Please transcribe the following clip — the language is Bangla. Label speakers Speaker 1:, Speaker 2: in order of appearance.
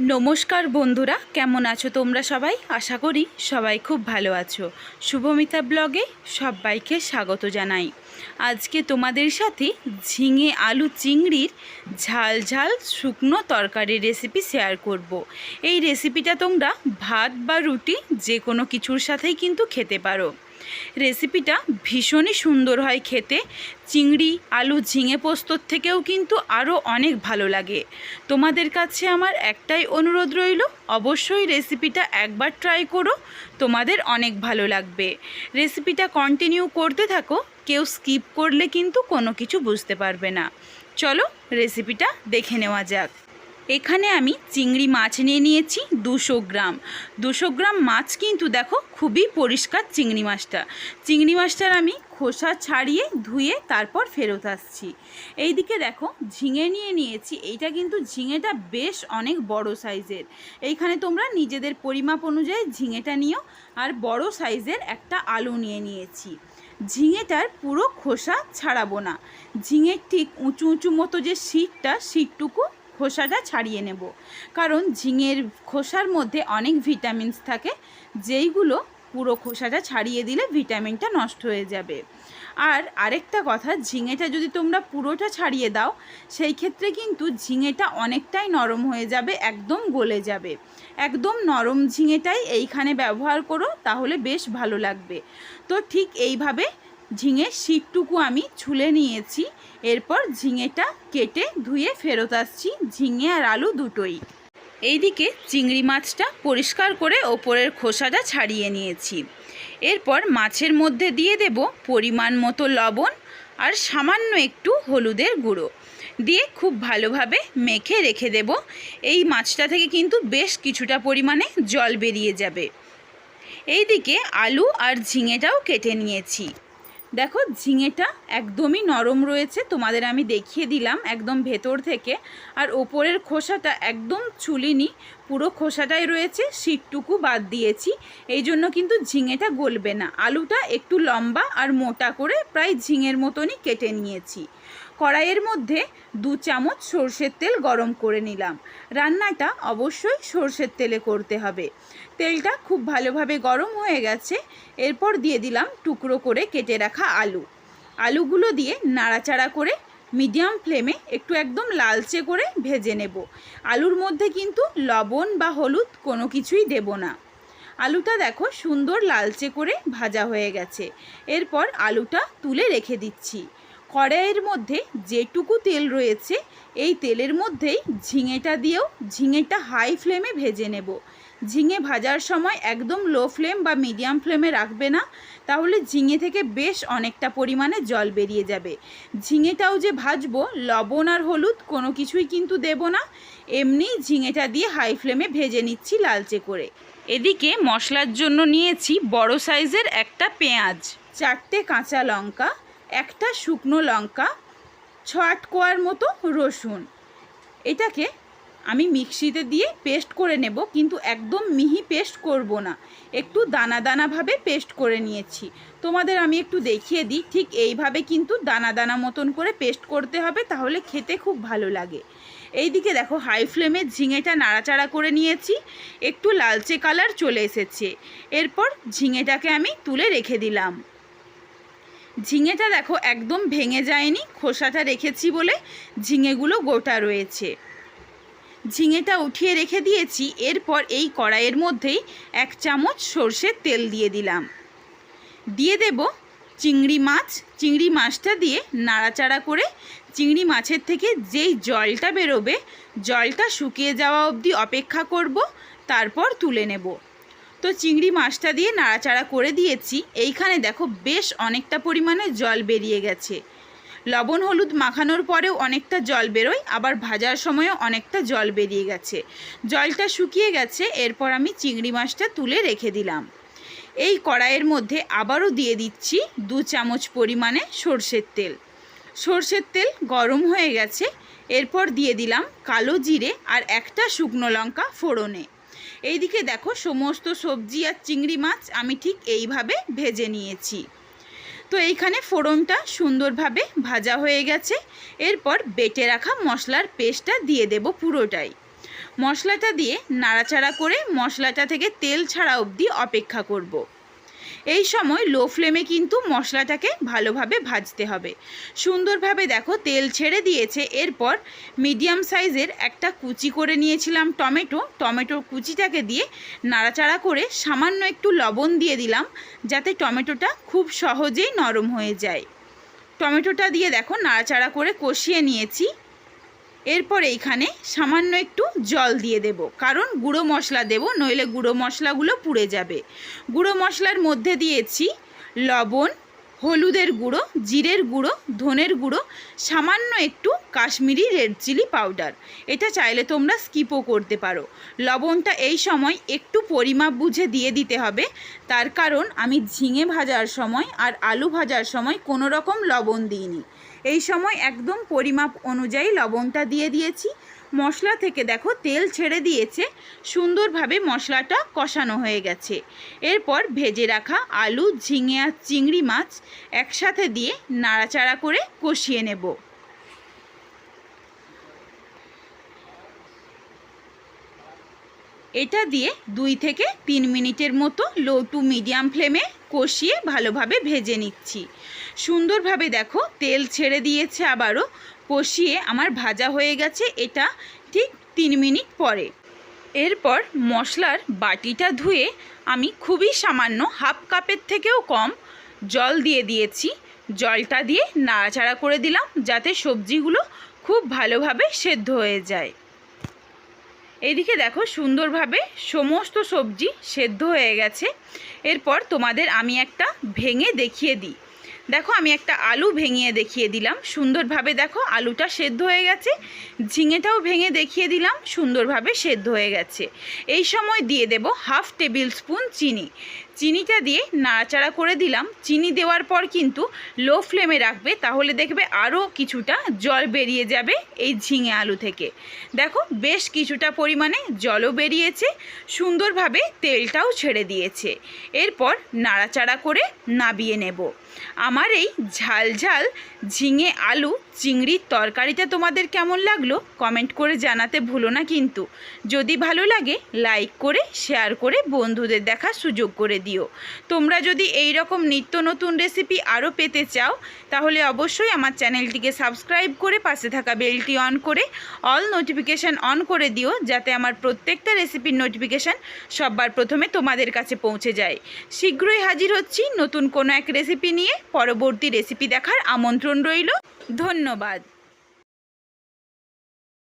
Speaker 1: নমস্কার বন্ধুরা, কেমন আছো তোমরা সবাই? আশা করি সবাই খুব ভালো আছো। শুভমিতা ব্লগে সবাইকে স্বাগত জানাই। আজকে তোমাদের সাথে ঝিঙে আলু চিংড়ির ঝাল ঝাল শুকনো তরকারির রেসিপি শেয়ার করব। এই রেসিপিটা তোমরা ভাত বা রুটি যে কোনো কিছুর সাথেই কিন্তু খেতে পারো। রেসিপিটা ভীষণই সুন্দর হয় খেতে। চিংড়ি, আলু, ঝিঙে পোস্তর থেকেও কিন্তু আরও অনেক ভালো লাগে। তোমাদের কাছে আমার একটাই অনুরোধ রইল, অবশ্যই রেসিপিটা একবার ট্রাই করো, তোমাদের অনেক ভালো লাগবে। রেসিপিটা কন্টিনিউ করতে থাকো, কেউ স্কিপ করলে কিন্তু কোনো কিছু বুঝতে পারবে না। চলো রেসিপিটা দেখে নেওয়া যাক। এখানে আমি চিংড়ি মাছ নিয়ে নিয়েছি দুশো গ্রাম। দুশো গ্রাম মাছ কিন্তু দেখো খুবই পরিষ্কার চিংড়ি মাছটা। চিংড়ি মাছটার আমি খোসা ছাড়িয়ে ধুয়ে তারপর ফেরত আসছি। এইদিকে দেখো ঝিঙে নিয়ে নিয়েছি। এইটা কিন্তু ঝিঙেটা বেশ অনেক বড় সাইজের। এইখানে তোমরা নিজেদের পরিমাপ অনুযায়ী ঝিঙেটা নিও। আর বড় সাইজের একটা আলু নিয়ে নিয়েছি। ঝিঙেটার পুরো খোসা ছাড়াবো না। ঝিঙের ঠিক উঁচু উঁচু মতো যে শীতটা, শীতটুকু খোসাটা ছাড়িয়ে নেব। কারণ ঝিঙের খোসার মধ্যে অনেক ভিটামিনস থাকে, যেইগুলো পুরো খোসাটা ছাড়িয়ে দিলে ভিটামিনটা নষ্ট হয়ে যাবে। আর আরেকটা কথা, ঝিঙেটা যদি তোমরা পুরোটা ছাড়িয়ে দাও, সেই ক্ষেত্রে কিন্তু ঝিঙেটা অনেকটাই নরম হয়ে যাবে, একদম গলে যাবে। একদম নরম ঝিঙেটাই এইখানে ব্যবহার করো, তাহলে বেশ ভালো লাগবে। তো ঠিক এইভাবে ঝিঙের শীতটুকু আমি ছুলে নিয়েছি। এরপর ঝিঙেটা কেটে ধুয়ে ফেরত আসছি ঝিঙে আর আলু দুটোই। এইদিকে চিংড়ি মাছটা পরিষ্কার করে ওপরের খোসাটা ছাড়িয়ে নিয়েছি। এরপর মাছের মধ্যে দিয়ে দেব পরিমাণ মতো লবণ আর সামান্য একটু হলুদের গুঁড়ো। দিয়ে খুব ভালোভাবে মেখে রেখে দেব। এই মাছটা থেকে কিন্তু বেশ কিছুটা পরিমাণে জল বেরিয়ে যাবে। এইদিকে আলু আর ঝিঙেটাও কেটে নিয়েছি। দেখো, ঝিঙেটা একদমই নরম রয়েছে, তোমাদের আমি দেখিয়ে দিলাম একদম ভেতর থেকে। আর ওপরের খোসাটা একদম চুলিনি, পুরো খোসাটাই রয়েছে শীতটুকু বাদ দিয়েছি। এই জন্য কিন্তু ঝিঙেটা গলবে না। আলুটা একটু লম্বা আর মোটা করে প্রায় ঝিঙের মতনই কেটে নিয়েছি। কড়াইয়ের মধ্যে দু চামচ সর্ষের তেল গরম করে নিলাম। রান্নাটা অবশ্যই সর্ষের তেলে করতে হবে। তেলটা খুব ভালোভাবে গরম হয়ে গেছে। এরপর দিয়ে দিলাম টুকরো করে কেটে রাখা আলু। আলুগুলো দিয়ে নাড়াচাড়া করে মিডিয়াম ফ্লেমে একটু একদম লালচে করে ভেজে নেব। আলুর মধ্যে কিন্তু লবণ বা হলুদ কোনো কিছুই দেব না। আলুটা দেখো সুন্দর লালচে করে ভাজা হয়ে গেছে। এরপর আলুটা তুলে রেখে দিচ্ছি। কড়াইয়ের মধ্যে যেটুকু তেল রয়েছে, এই তেলের মধ্যেই ঝিঙেটা দিয়েও ঝিঙেটা হাই ফ্লেমে ভেজে নেব। ঝিঙে ভাজার সময় একদম লো ফ্লেম বা মিডিয়াম ফ্লেমে রাখবে না, তাহলে ঝিঙে থেকে বেশ অনেকটা পরিমাণে জল বেরিয়ে যাবে। ঝিঙেটাও যে ভাজবো, লবণ আর হলুদ কোনো কিছুই কিন্তু দেব না, এমনি ঝিঙেটা দিয়ে হাই ফ্লেমে ভেজে নিচ্ছি লালচে করে। এদিকে মশলার জন্য নিয়েছি বড় সাইজের একটা পেঁয়াজ, চারটে কাঁচা লঙ্কা একটা শুকনো লঙ্কা, ছ আট কোয়ার মতো রসুন। এটাকে আমি মিক্সিতে দিয়ে পেস্ট করে নেব, কিন্তু একদম মিহি পেস্ট করব না। একটু দানা দানাভাবে পেস্ট করে নিয়েছি। তোমাদের আমি একটু দেখিয়ে দিই, ঠিক এইভাবে কিন্তু দানা দানা মতন করে পেস্ট করতে হবে, তাহলে খেতে খুব ভালো লাগে। এইদিকে দেখো, হাই ফ্লেমে ঝিঙেটা নাড়াচাড়া করে নিয়েছি, একটু লালচে কালার চলে এসেছে। এরপর ঝিঙেটাকে আমি তুলে রেখে দিলাম। ঝিঙেটা দেখো একদম ভেঙে যায়নি, খোসাটা রেখেছি বলে ঝিঙেগুলো গোটা রয়েছে। ঝিঙেটা উঠিয়ে রেখে দিয়েছি, এরপর এই কড়াইয়ের মধ্যেই এক চামচ সর্ষের তেল দিয়ে দিলাম। দিয়ে দেব চিংড়ি মাছ, চিংড়ি মাছটা দিয়ে নাড়াচাড়া করে চিংড়ি মাছের থেকে যেই জলটা বেরোবে, জলটা শুকিয়ে যাওয়া অবধি অপেক্ষা করব, তারপর তুলে নেব। তো চিংড়ি মাছটা দিয়ে নাড়াচাড়া করে দিয়েছি। এইখানে দেখো বেশ অনেকটা পরিমাণে জল বেরিয়ে গেছে। লবণ হলুদ মাখানোর পরেও অনেকটা জল বেরোয়, আবার ভাজার সময়ও অনেকটা জল বেরিয়ে গেছে। জলটা শুকিয়ে গেছে, এরপর আমি চিংড়ি মাছটা তুলে রেখে দিলাম। এই কড়াইয়ের মধ্যে আবারও দিয়ে দিচ্ছি দু চামচ পরিমাণে সর্ষের তেল। সর্ষের তেল গরম হয়ে গেছে, এরপর দিয়ে দিলাম কালো জিরে আর একটা শুকনো লঙ্কা ফোড়নে। এইদিকে দেখো সমস্ত সবজি আর চিংড়ি মাছ আমি ঠিক এইভাবে ভেজে নিয়েছি। তো এইখানে ফোড়নটা সুন্দরভাবে ভাজা হয়ে গেছে। এরপর বেটে রাখা মশলার পেস্টটা দিয়ে দেব পুরোটাই। মশলাটা দিয়ে নাড়াচাড়া করে মশলাটা থেকে তেল ছাড়া অবধি অপেক্ষা করব। এই সময় লো ফ্লেমে কিন্তু মশলাটাকে ভালোভাবে ভাজতে হবে। সুন্দরভাবে দেখো তেল ছেড়ে দিয়েছে, এরপর মিডিয়াম সাইজের একটা কুচি করে নিয়েছিলাম টমেটো। টমেটোর কুচিটাকে দিয়ে নাড়াচাড়া করে সামান্য একটু লবণ দিয়ে দিলাম, যাতে টমেটোটা খুব সহজেই নরম হয়ে যায়। টমেটোটা দিয়ে দেখো নাড়াচাড়া করে কষিয়ে নিয়েছি। এরপর এইখানে সামান্য একটু জল দিয়ে দেব। কারণ গুঁড়ো মশলা দেব, নইলে গুঁড়ো মশলাগুলো পুড়ে যাবে। গুঁড়ো মশলার মধ্যে দিয়েছি লবণ, হলুদের গুঁড়ো, জিরের গুঁড়ো, ধনের গুঁড়ো, সামান্য একটু কাশ্মীরি রেড চিলি পাউডার। এটা চাইলে তোমরা স্কিপও করতে পারো। লবণটা এই সময় একটু পরিমাপ বুঝে দিয়ে দিতে হবে। তার কারণ আমি ঝিঙে ভাজার সময় আর আলু ভাজার সময় কোনো রকম লবণ দিইনি। এই সময় একদম পরিমাপ অনুযায়ী লবণটা দিয়ে দিয়েছি। মশলা থেকে দেখো তেল ছেড়ে দিয়েছে। সুন্দরভাবে মশলাটা কষানো হয়ে গেছে। এরপর ভেজে রাখা আলু, ঝিঙে আর চিংড়ি মাছ একসাথে দিয়ে নাড়াচাড়া করে কষিয়ে নেব। এটা দিয়ে দুই থেকে তিন মিনিটের মতো লো টু মিডিয়াম ফ্লেমে কষিয়ে ভালোভাবে ভেজে নিচ্ছি। সুন্দরভাবে দেখো, তেল ছেড়ে দিয়েছে আবারও, কষিয়ে আমার ভাজা হয়ে গেছে, এটা ঠিক তিন মিনিট পরে। এরপর মশলার বাটিটা ধুয়ে আমি খুবই সামান্য হাফ কাপের থেকেও কম জল দিয়ে দিয়েছি। জলটা দিয়ে নাড়াচাড়া করে দিলাম, যাতে সবজিগুলো খুব ভালোভাবে সেদ্ধ হয়ে যায়। এদিকে দেখো, সুন্দরভাবে সমস্ত সবজি সেদ্ধ হয়ে গেছে। এরপর তোমাদের আমি একটা ভেঙে দেখিয়ে দিই। দেখো, আমি একটা আলু ভেঙিয়ে দেখিয়ে দিলাম। সুন্দরভাবে দেখো, আলুটা সেদ্ধ হয়ে গেছে। ঝিঙেটাও ভেঙে দেখিয়ে দিলাম, সুন্দরভাবে সেদ্ধ হয়ে গেছে। এই সময় দিয়ে দেব হাফ টেবিল স্পুন চিনি। চিনিটা দিয়ে নাড়াচাড়া করে দিলাম। চিনি দেওয়ার পর কিন্তু লো ফ্লেমে রাখবে, তাহলে দেখবে আরও কিছুটা জল বেরিয়ে যাবে এই ঝিঙে আলু থেকে। দেখো, বেশ কিছুটা পরিমাণে জলও বেরিয়েছে, সুন্দরভাবে তেলটাও ছেড়ে দিয়েছে। এরপর নাড়াচাড়া করে নাবিয়ে নেব। আমার এই ঝাল ঝাল ঝিঙে আলু চিংড়ির তরকারিটা তোমাদের কেমন লাগল কমেন্ট করে জানাতে ভুলো না কিন্তু। যদি ভালো লাগে, লাইক করে, শেয়ার করে বন্ধুদের দেখার সুযোগ করে দিও। তোমরা যদি এই রকম নিত্য নতুন রেসিপি আরও পেতে চাও, তাহলে অবশ্যই আমার চ্যানেলটিকে সাবস্ক্রাইব করে পাশে থাকা বেলটি অন করে অল নোটিফিকেশান অন করে দিও, যাতে আমার প্রত্যেকটা রেসিপির নোটিফিকেশান সবার প্রথমে তোমাদের কাছে পৌঁছে যায়। শীঘ্রই হাজির হচ্ছি নতুন কোনো এক রেসিপি নিয়ে। পরবর্তী রেসিপি দেখার আমন্ত্রণ রইল। ধন্যবাদ।